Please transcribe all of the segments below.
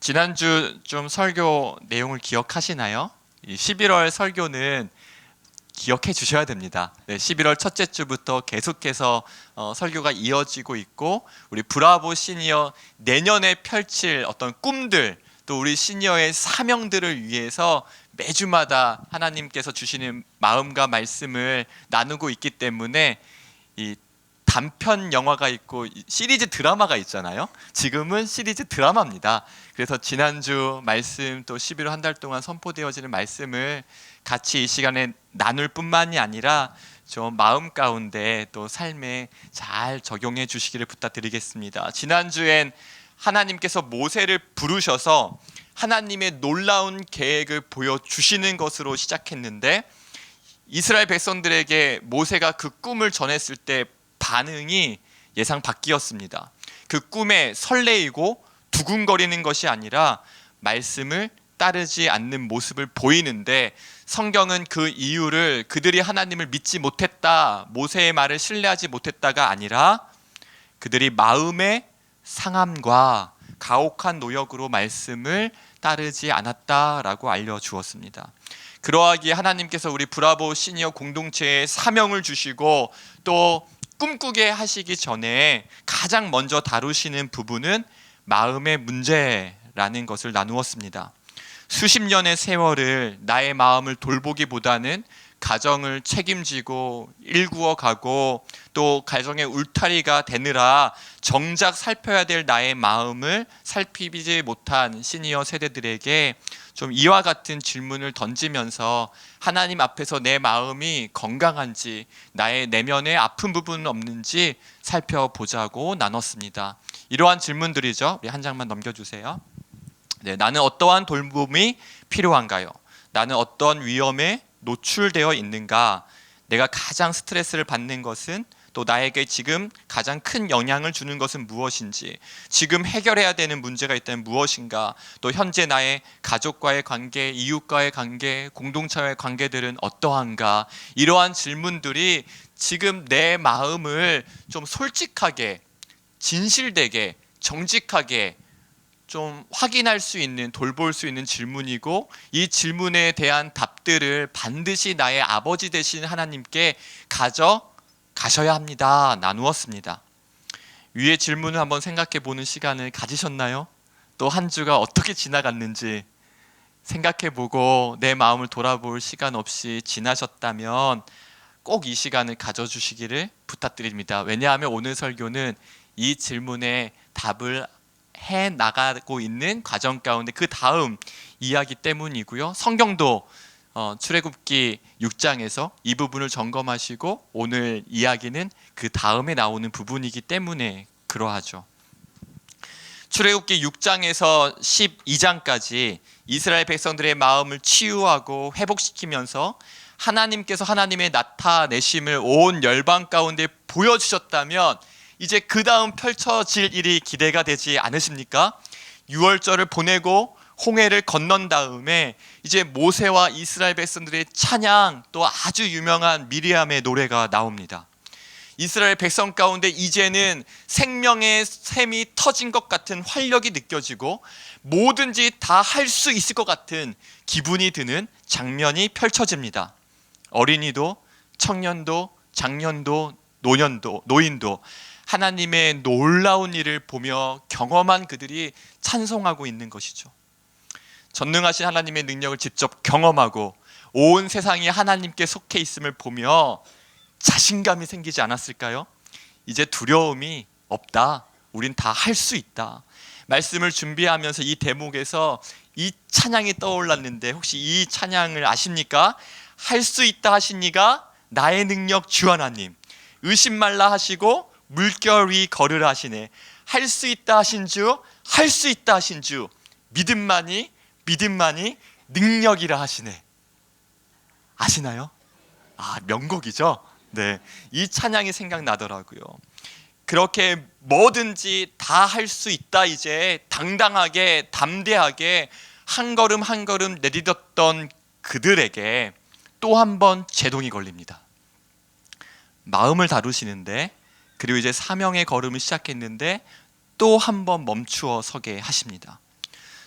지난주 좀 설교 내용을 기억하시나요? 이 11월 설교는 기억해 주셔야 됩니다. 네, 11월 첫째 주부터 계속해서 어, 설교가 이어지고 있고 우리 브라보 시니어 내년에 펼칠 어떤 꿈들 또 우리 시니어의 사명들을 위해서 매주마다 하나님께서 주시는 마음과 말씀을 나누고 있기 때문에 이 단편 영화가 있고 이 시리즈 드라마가 있잖아요. 지금은 시리즈 드라마입니다. 그래서 지난주 말씀 또 11월 한 달 동안 선포되어지는 말씀을 같이 이 시간에 나눌 뿐만이 아니라 좀 마음 가운데 또 삶에 잘 적용해 주시기를 부탁드리겠습니다. 지난주엔 하나님께서 모세를 부르셔서 하나님의 놀라운 계획을 보여주시는 것으로 시작했는데 이스라엘 백성들에게 모세가 그 꿈을 전했을 때 반응이 예상 밖이었습니다. 그 꿈에 설레이고 두근거리는 것이 아니라 말씀을 따르지 않는 모습을 보이는데 성경은 그 이유를 그들이 하나님을 믿지 못했다, 모세의 말을 신뢰하지 못했다가 아니라 그들이 마음의 상함과 가혹한 노역으로 말씀을 따르지 않았다라고 알려주었습니다. 그러하기에 하나님께서 우리 브라보 시니어 공동체에 사명을 주시고 또 꿈꾸게 하시기 전에 가장 먼저 다루시는 부분은 마음의 문제라는 것을 나누었습니다. 수십 년의 세월을 나의 마음을 돌보기보다는 가정을 책임지고 일구어 가고 또 가정의 울타리가 되느라 정작 살펴야 될 나의 마음을 살피지 못한 시니어 세대들에게 좀 이와 같은 질문을 던지면서 하나님 앞에서 내 마음이 건강한지 나의 내면에 아픈 부분은 없는지 살펴보자고 나눴습니다. 이러한 질문들이죠. 우리 한 장만 넘겨주세요. 네, 나는 어떠한 돌봄이 필요한가요? 나는 어떤 위험에 노출되어 있는가? 내가 가장 스트레스를 받는 것은 또 나에게 지금 가장 큰 영향을 주는 것은 무엇인지, 지금 해결해야 되는 문제가 있다면 무엇인가, 또 현재 나의 가족과의 관계, 이웃과의 관계, 공동체와의 관계들은 어떠한가, 이러한 질문들이 지금 내 마음을 좀 솔직하게, 진실되게, 정직하게 좀 확인할 수 있는 돌볼 수 있는 질문이고 이 질문에 대한 답들을 반드시 나의 아버지 되신 하나님께 가져 가셔야 합니다. 나누었습니다. 위의 질문을 한번 생각해 보는 시간을 가지셨나요? 또 한 주가 어떻게 지나갔는지 생각해 보고 내 마음을 돌아볼 시간 없이 지나셨다면 꼭 이 시간을 가져 주시기를 부탁드립니다. 왜냐하면 오늘 설교는 이 질문에 답을 해 나가고 있는 과정 가운데 그 다음 이야기 때문이고요. 성경도 어, 출애굽기 6장에서 이 부분을 점검하시고 오늘 이야기는 그 다음에 나오는 부분이기 때문에 그러하죠. 출애굽기 6장에서 12장까지 이스라엘 백성들의 마음을 치유하고 회복시키면서 하나님께서 하나님의 나타내심을 온 열방 가운데 보여주셨다면 이제 그 다음 펼쳐질 일이 기대가 되지 않으십니까? 6월절을 보내고 홍해를 건넌 다음에 이제 모세와 이스라엘 백성들의 찬양 또 아주 유명한 미리암의 노래가 나옵니다. 이스라엘 백성 가운데 이제는 생명의 샘이 터진 것 같은 활력이 느껴지고 뭐든지 다 할 수 있을 것 같은 기분이 드는 장면이 펼쳐집니다. 어린이도 청년도 장년도 노년도 노인도 하나님의 놀라운 일을 보며 경험한 그들이 찬송하고 있는 것이죠. 전능하신 하나님의 능력을 직접 경험하고 온 세상이 하나님께 속해 있음을 보며 자신감이 생기지 않았을까요? 이제 두려움이 없다. 우린 다 할 수 있다. 말씀을 준비하면서 이 대목에서 이 찬양이 떠올랐는데 혹시 이 찬양을 아십니까? 할 수 있다 하시니가 나의 능력 주 하나님. 의심 말라 하시고 물결 위 걸으라 하시네. 할 수 있다 하신 주, 할 수 있다 하신 주. 믿음만이 믿음만이 능력이라 하시네. 아시나요? 아, 명곡이죠. 네. 이 찬양이 생각나더라고요. 그렇게 뭐든지 다 할 수 있다 이제 당당하게 담대하게 한 걸음 한 걸음 내딛었던 그들에게 또 한 번 제동이 걸립니다. 마음을 다루시는데 그리고 이제 사명의 걸음을 시작했는데 또 한 번 멈추어 서게 하십니다.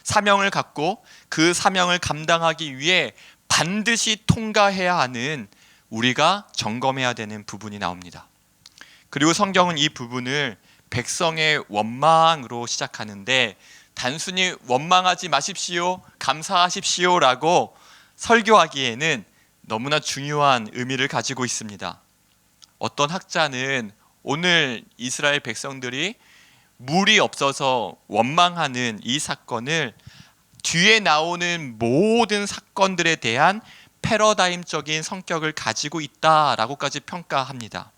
사명을 갖고 그 사명을 감당하기 위해 반드시 통과해야 하는 우리가 점검해야 되는 부분이 나옵니다. 그리고 성경은 이 부분을 백성의 원망으로 시작하는데 단순히 원망하지 마십시오, 감사하십시오라고 설교하기에는 너무나 중요한 의미를 가지고 있습니다. 어떤 학자는 오늘 이스라엘 백성들이 물이 없어서 원망하는 이 사건을 뒤에 나오는 모든 사건들에 대한 패러다임적인 성격을 가지고 있다라고까지 평가합니다.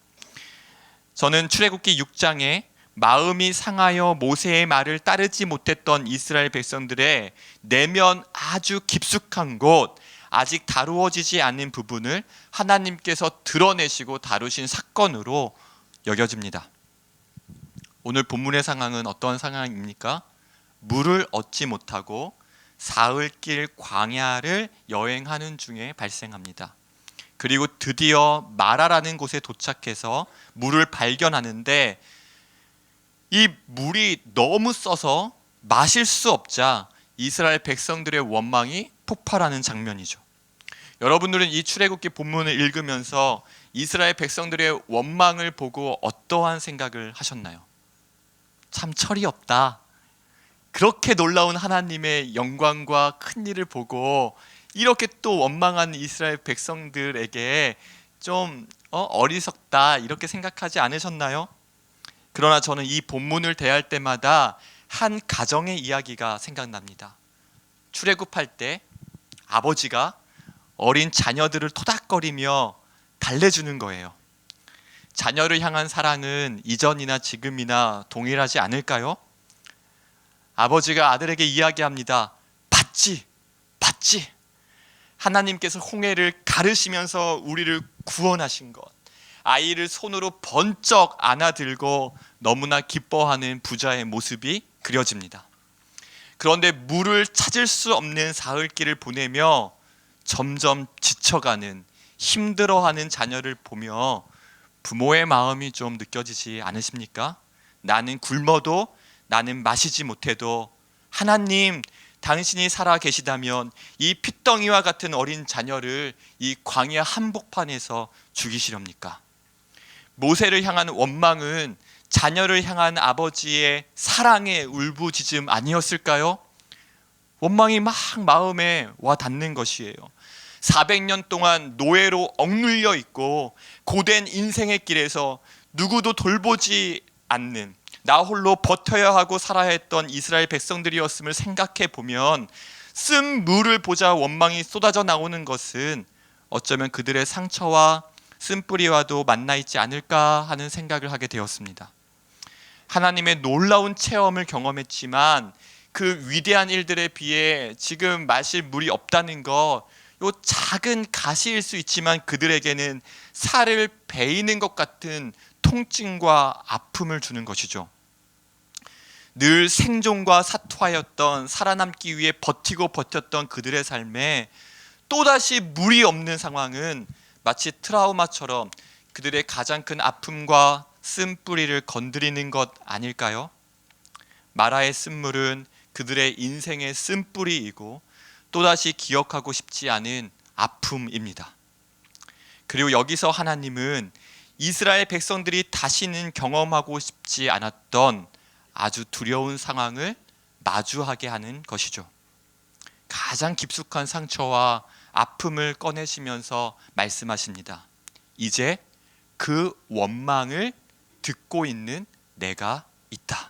저는 출애굽기 6장에 마음이 상하여 모세의 말을 따르지 못했던 이스라엘 백성들의 내면 아주 깊숙한 곳 아직 다루어지지 않는 부분을 하나님께서 드러내시고 다루신 사건으로 여겨집니다. 오늘 본문의 상황은 어떤 상황입니까? 물을 얻지 못하고 사흘길 광야를 여행하는 중에 발생합니다. 그리고 드디어 마라라는 곳에 도착해서 물을 발견하는데 이 물이 너무 써서 마실 수 없자 이스라엘 백성들의 원망이 폭발하는 장면이죠. 여러분들은 이 출애굽기 본문을 읽으면서 이스라엘 백성들의 원망을 보고 어떠한 생각을 하셨나요? 참 철이 없다. 그렇게 놀라운 하나님의 영광과 큰 일을 보고 이렇게 또 원망한 이스라엘 백성들에게 좀 어, 리석다 이렇게 생각하지 않으셨나요? 그러나 저는 이 본문을 대할 때마다 한 가정의 이야기가 생각납니다. 출애굽할 때 아버지가 어린 자녀들을 토닥거리며 달래주는 거예요. 자녀를 향한 사랑은 이전이나 지금이나 동일하지 않을까요? 아버지가 아들에게 이야기합니다. 받지, 받지. 하나님께서 홍해를 가르시면서 우리를 구원하신 것. 아이를 손으로 번쩍 안아들고 너무나 기뻐하는 부자의 모습이 그려집니다. 그런데 물을 찾을 수 없는 사흘길을 보내며 점점 지쳐가는 힘들어하는 자녀를 보며 부모의 마음이 좀 느껴지지 않으십니까? 나는 굶어도 나는 마시지 못해도 하나님 당신이 살아 계시다면 이 핏덩이와 같은 어린 자녀를 이 광야 한복판에서 죽이시렵니까? 모세를 향한 원망은 자녀를 향한 아버지의 사랑의 울부짖음 아니었을까요? 원망이 막 마음에 와 닿는 것이에요. 400년 동안 노예로 억눌려 있고 고된 인생의 길에서 누구도 돌보지 않는 나 홀로 버텨야 하고 살아야 했던 이스라엘 백성들이었음을 생각해 보면 쓴 물을 보자 원망이 쏟아져 나오는 것은 어쩌면 그들의 상처와 쓴 뿌리와도 만나 있지 않을까 하는 생각을 하게 되었습니다. 하나님의 놀라운 체험을 경험했지만 그 위대한 일들에 비해 지금 마실 물이 없다는 것, 요 작은 가시일 수 있지만 그들에게는 살을 베이는 것 같은 통증과 아픔을 주는 것이죠. 늘 생존과 사투하였던 살아남기 위해 버티고 버텼던 그들의 삶에 또다시 물이 없는 상황은 마치 트라우마처럼 그들의 가장 큰 아픔과 쓴뿌리를 건드리는 것 아닐까요? 마라의 쓴물은 그들의 인생의 쓴뿌리이고 또다시 기억하고 싶지 않은 아픔입니다. 그리고 여기서 하나님은 이스라엘 백성들이 다시는 경험하고 싶지 않았던 아주 두려운 상황을 마주하게 하는 것이죠. 가장 깊숙한 상처와 아픔을 꺼내시면서 말씀하십니다. 이제 그 원망을 듣고 있는 내가 있다.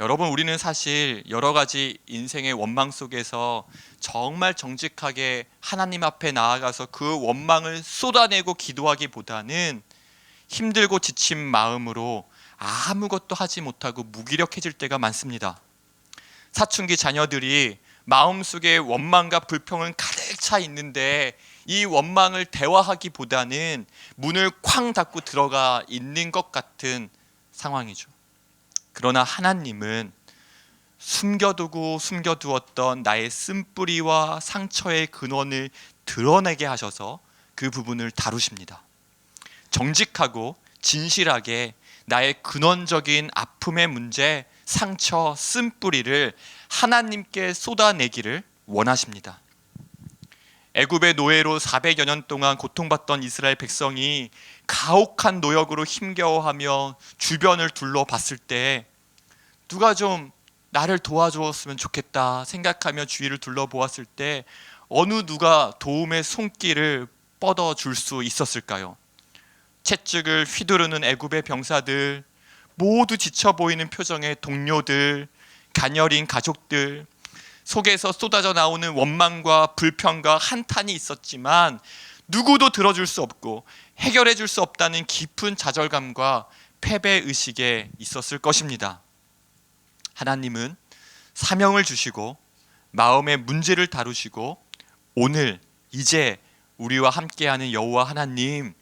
여러분, 우리는 사실 여러 가지 인생의 원망 속에서 정말 정직하게 하나님 앞에 나아가서 그 원망을 쏟아내고 기도하기보다는 힘들고 지친 마음으로 아무것도 하지 못하고 무기력해질 때가 많습니다. 사춘기 자녀들이 마음속에 원망과 불평은 가득 차 있는데 이 원망을 대화하기보다는 문을 쾅 닫고 들어가 있는 것 같은 상황이죠. 그러나 하나님은 숨겨두고 숨겨두었던 나의 쓴뿌리와 상처의 근원을 드러내게 하셔서 그 부분을 다루십니다. 정직하고 진실하게 나의 근원적인 아픔의 문제, 상처, 쓴뿌리를 하나님께 쏟아내기를 원하십니다. 애굽의 노예로 400여 년 동안 고통받던 이스라엘 백성이 가혹한 노역으로 힘겨워하며 주변을 둘러봤을 때 누가 좀 나를 도와주었으면 좋겠다 생각하며 주위를 둘러보았을 때 어느 누가 도움의 손길을 뻗어 줄 수 있었을까요? 채찍을 휘두르는 애굽의 병사들, 모두 지쳐 보이는 표정의 동료들, 가녀린 가족들, 속에서 쏟아져 나오는 원망과 불평과 한탄이 있었지만 누구도 들어줄 수 없고 해결해 줄 수 없다는 깊은 좌절감과 패배 의식에 있었을 것입니다. 하나님은 사명을 주시고 마음의 문제를 다루시고 오늘 이제 우리와 함께하는 여호와 하나님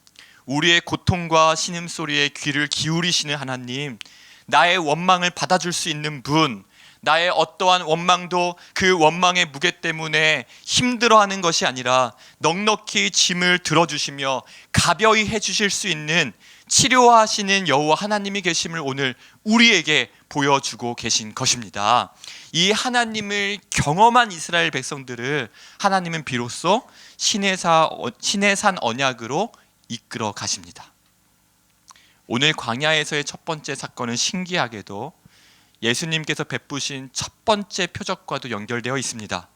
우리의 고통과 신음소리에 귀를 기울이시는 하나님 나의 원망을 받아줄 수 있는 분 나의 어떠한 원망도 그 원망의 무게 때문에 힘들어하는 것이 아니라 넉넉히 짐을 들어주시며 가벼이 해주실 수 있는 치료하시는 여호와 하나님이 계심을 오늘 우리에게 보여주고 계신 것입니다. 이 하나님을 경험한 이스라엘 백성들을 하나님은 비로소 신의, 산 언약으로 이끌어 가십니다. 오늘 광야에서의 첫 번째 사건은 신기하게도 예수님께서 베푸신 첫 번째 표적과도 연결되어 있습니다.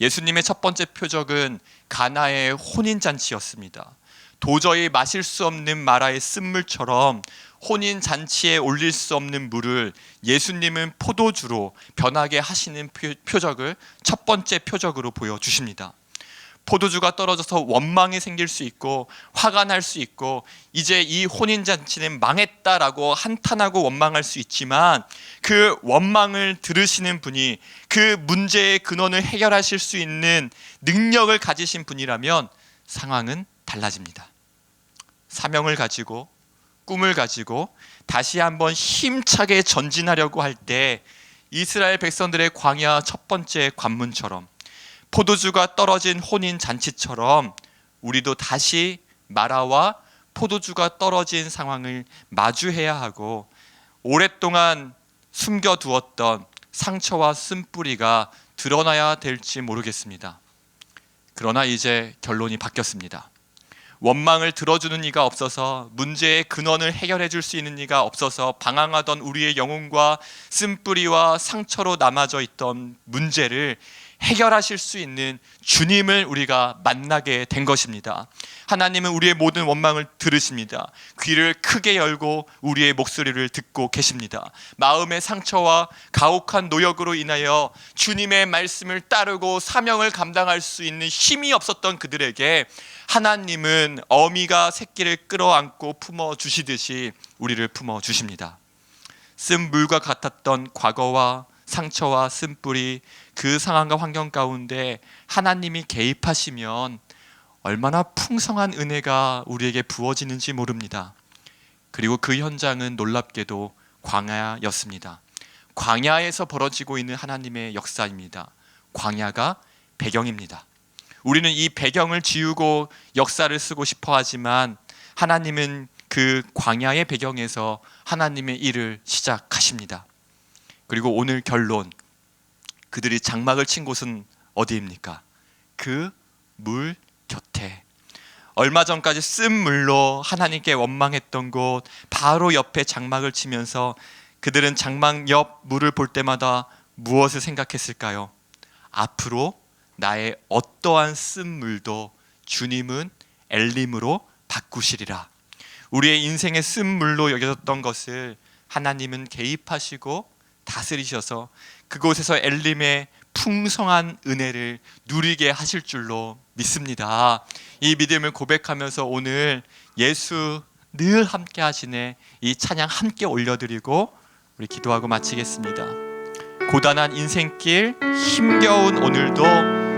예수님의 첫 번째 표적은 가나의 혼인 잔치였습니다. 도저히 마실 수 없는 마라의 쓴물처럼 혼인 잔치에 올릴 수 없는 물을 예수님은 포도주로 변하게 하시는 표적을 첫 번째 표적으로 보여 주십니다. 포도주가 떨어져서 원망이 생길 수 있고 화가 날 수 있고 이제 이 혼인 잔치는 망했다라고 한탄하고 원망할 수 있지만 그 원망을 들으시는 분이 그 문제의 근원을 해결하실 수 있는 능력을 가지신 분이라면 상황은 달라집니다. 사명을 가지고 꿈을 가지고 다시 한번 힘차게 전진하려고 할 때 이스라엘 백성들의 광야 첫 번째 관문처럼 포도주가 떨어진 혼인 잔치처럼 우리도 다시 마라와 포도주가 떨어진 상황을 마주해야 하고 오랫동안 숨겨두었던 상처와 쓴뿌리가 드러나야 될지 모르겠습니다. 그러나 이제 결론이 바뀌었습니다. 원망을 들어주는 이가 없어서 문제의 근원을 해결해 줄 수 있는 이가 없어서 방황하던 우리의 영혼과 쓴뿌리와 상처로 남아져 있던 문제를 해결하실 수 있는 주님을 우리가 만나게 된 것입니다. 하나님은 우리의 모든 원망을 들으십니다. 귀를 크게 열고 우리의 목소리를 듣고 계십니다. 마음의 상처와 가혹한 노역으로 인하여 주님의 말씀을 따르고 사명을 감당할 수 있는 힘이 없었던 그들에게 하나님은 어미가 새끼를 끌어안고 품어 주시듯이 우리를 품어 주십니다. 쓴 물과 같았던 과거와 상처와 쓴 뿌리 그 상황과 환경 가운데 하나님이 개입하시면 얼마나 풍성한 은혜가 우리에게 부어지는지 모릅니다. 그리고 그 현장은 놀랍게도 광야였습니다. 광야에서 벌어지고 있는 하나님의 역사입니다. 광야가 배경입니다. 우리는 이 배경을 지우고 역사를 쓰고 싶어 하지만 하나님은 그 광야의 배경에서 하나님의 일을 시작하십니다. 그리고 오늘 결론 그들이 장막을 친 곳은 어디입니까? 그 물 곁에 얼마 전까지 쓴 물로 하나님께 원망했던 곳 바로 옆에 장막을 치면서 그들은 장막 옆 물을 볼 때마다 무엇을 생각했을까요? 앞으로 나의 어떠한 쓴 물도 주님은 엘림으로 바꾸시리라. 우리의 인생의 쓴 물로 여겨졌던 것을 하나님은 개입하시고 다스리셔서 그곳에서 엘림의 풍성한 은혜를 누리게 하실 줄로 믿습니다. 이 믿음을 고백하면서 오늘 예수 늘 함께 하시네 이 찬양 함께 올려드리고 우리 기도하고 마치겠습니다. 고단한 인생길 힘겨운 오늘도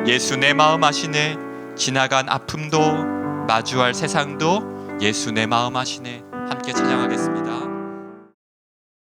예수 내 마음 하시네 지나간 아픔도 마주할 세상도 예수 내 마음 하시네 함께 찬양하겠습니다.